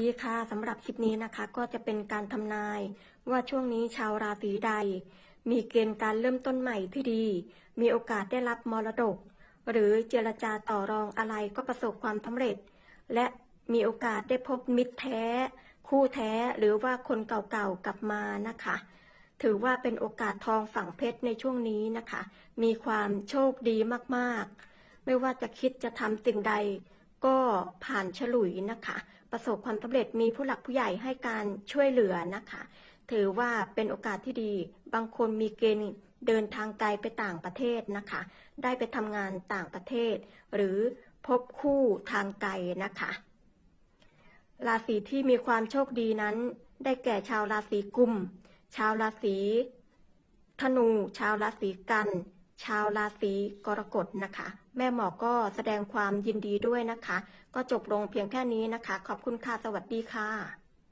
ดีค่ะสำหรับคลิปนี้นะคะ ก็จะเป็นการทำนาย ว่าช่วงนี้ชาวราศีใด มีเกณฑ์การเริ่มต้นใหม่ที่ดี มีโอกาสได้รับมรดก หรือเจรจาต่อรองอะไรก็ประสบความสำเร็จ และมีโอกาสได้พบมิตรแท้ คู่แท้หรือว่าคนเก่าๆกลับมานะคะ ถือว่าเป็นโอกาสทองฝั่งเพชรในช่วงนี้นะคะ มีความโชคดีมากๆ ไม่ว่าจะคิดจะทำสิ่งใด ก็ผ่านฉลุยนะคะ ประสบความสำเร็จมีผู้หลักผู้ใหญ่ให้การช่วยเหลือนะคะ ถือว่าเป็นโอกาสที่ดี บางคนมีเกณฑ์เดินทางไกลไปต่างประเทศนะคะ ได้ไปทำงานต่างประเทศ หรือพบคู่ทางไกลนะคะ ราศีที่มีความโชคดีนั้น ได้แก่ชาวราศีกุม ชาวราศีธนู ชาวราศีกัน ชาวราศีกรกฎนะคะ แม่หมอก็แสดงความยินดีด้วยนะคะ ก็จบลงเพียงแค่นี้นะคะ ขอบคุณค่ะ สวัสดีค่ะ